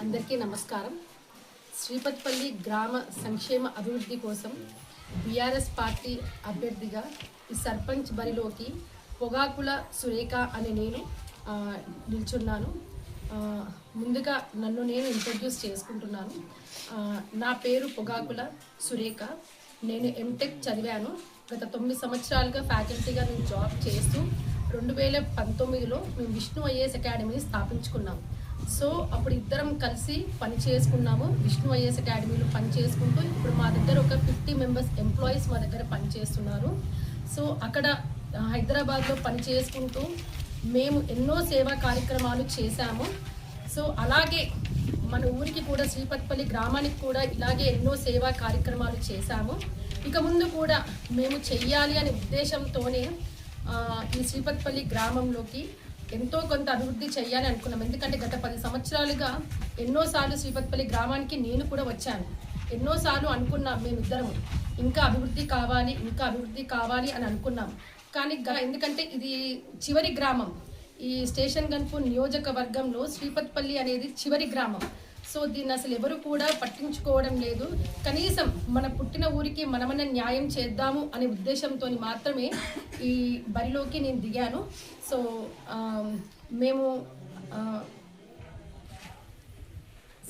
అందరికీ నమస్కారం. శ్రీపతిపల్లి గ్రామ సంక్షేమ అభివృద్ధి కోసం బీఆర్ఎస్ పార్టీ అభ్యర్థిగా ఈ సర్పంచ్ బరిలోకి పొగాకుల సురేఖ అనే నేను నిల్చున్నాను. ముందుగా నన్ను నేను ఇంట్రడ్యూస్ చేసుకుంటున్నాను. నా పేరు పొగాకుల సురేఖ. నేను ఎంటెక్ చదివాను. గత తొమ్మిది సంవత్సరాలుగా ఫ్యాకల్టీగా నేను జాబ్ చేస్తూ రెండు వేల పంతొమ్మిదిలో మేము విష్ణు ఐఏఎస్ అకాడమీని స్థాపించుకున్నాం. సో అప్పుడు ఇద్దరం కలిసి పని చేసుకున్నాము. విష్ణు ఐఏఎస్ అకాడమీలో పని చేసుకుంటూ ఇప్పుడు మా దగ్గర ఒక ఫిఫ్టీ మెంబర్స్ ఎంప్లాయీస్ మా దగ్గర పని చేస్తున్నారు. సో అక్కడ హైదరాబాద్లో పని చేసుకుంటూ మేము ఎన్నో సేవా కార్యక్రమాలు చేశాము. సో అలాగే మన ఊరికి కూడా శ్రీపతిపల్లి గ్రామానికి కూడా ఇలాగే ఎన్నో సేవా కార్యక్రమాలు చేశాము. ఇక ముందు కూడా మేము చెయ్యాలి అనే ఉద్దేశంతోనే ఈ శ్రీపతిపల్లి గ్రామంలోకి ఎంతో కొంత అభివృద్ధి చేయాలి అనుకున్నాం. ఎందుకంటే గత పది సంవత్సరాలుగా ఎన్నోసార్లు శ్రీపతిపల్లి గ్రామానికి నేను కూడా వచ్చాను. ఎన్నోసార్లు అనుకున్నాం మేమిద్దరము. ఇంకా అభివృద్ధి కావాలి ఇంకా అభివృద్ధి కావాలి అని అనుకున్నాం. కానీ గ- ఎందుకంటే ఇది చివరి గ్రామం. ఈ స్టేషన్ గన్పూర్ నియోజకవర్గంలో శ్రీపత్పల్లి అనేది చివరి గ్రామం. సో దీన్ని అసలు ఎవరు కూడా పట్టించుకోవడం లేదు. కనీసం మన పుట్టిన ఊరికి మనమన్న న్యాయం చేద్దాము అనే ఉద్దేశంతో మాత్రమే ఈ బరిలోకి నేను దిగాను. సో మేము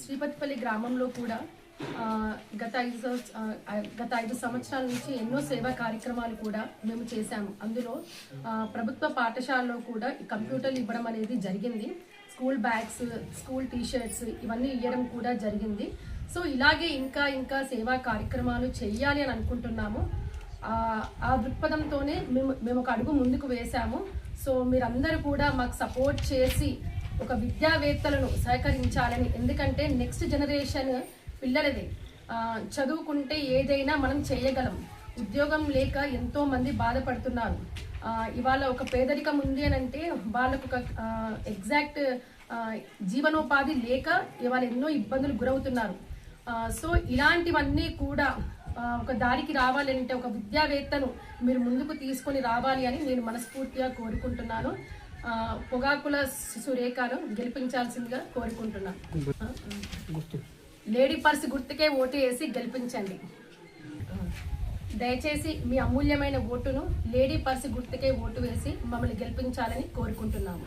శ్రీపతిపల్లి గ్రామంలో కూడా గత ఐదు గత ఐదు సంవత్సరాల నుంచి ఎన్నో సేవా కార్యక్రమాలు కూడా మేము చేశాము. అందులో ప్రభుత్వ పాఠశాలలో కూడా కంప్యూటర్లు ఇవ్వడం అనేది జరిగింది. స్కూల్ బ్యాగ్స్ స్కూల్ టీషర్ట్స్ ఇవన్నీ ఇవ్వడం కూడా జరిగింది. సో ఇలాగే ఇంకా ఇంకా సేవా కార్యక్రమాలు చేయాలి అని అనుకుంటున్నాము. ఆ ఆ దృక్పథంతోనే మేము మేము ఒక అడుగు ముందుకు వేశాము. సో మీరందరూ కూడా మాకు సపోర్ట్ చేసి ఒక విద్యావేత్తలను సహకరించాలని. ఎందుకంటే నెక్స్ట్ జనరేషన్ పిల్లలది. చదువుకుంటే ఏదైనా మనం చేయగలం. ఉద్యోగం లేక ఎంతో మంది బాధపడుతున్నారు. ఇవాళ ఒక పేదరికం ఉంది అని అంటే వాళ్ళకు ఒక ఎగ్జాక్ట్ జీవనోపాధి లేక ఇవాళ ఎన్నో ఇబ్బందులు గురవుతున్నారు. సో ఇలాంటివన్నీ కూడా ఒక దారికి రావాలి అంటే ఒక విద్యావేత్తను మీరు ముందుకు తీసుకొని రావాలి అని నేను మనస్ఫూర్తిగా కోరుకుంటున్నాను. పొగాకుల సురేఖను గెలిపించాల్సిందిగా కోరుకుంటున్నాను. లేడీ పర్స్ గుర్తుకే ఓటు వేసి గెలిపించండి. దయచేసి మీ అమూల్యమైన ఓటును లేడీ పర్స్ గుర్తుకే ఓటు వేసి మమ్మల్ని గెలిపించాలని కోరుకుంటున్నాము.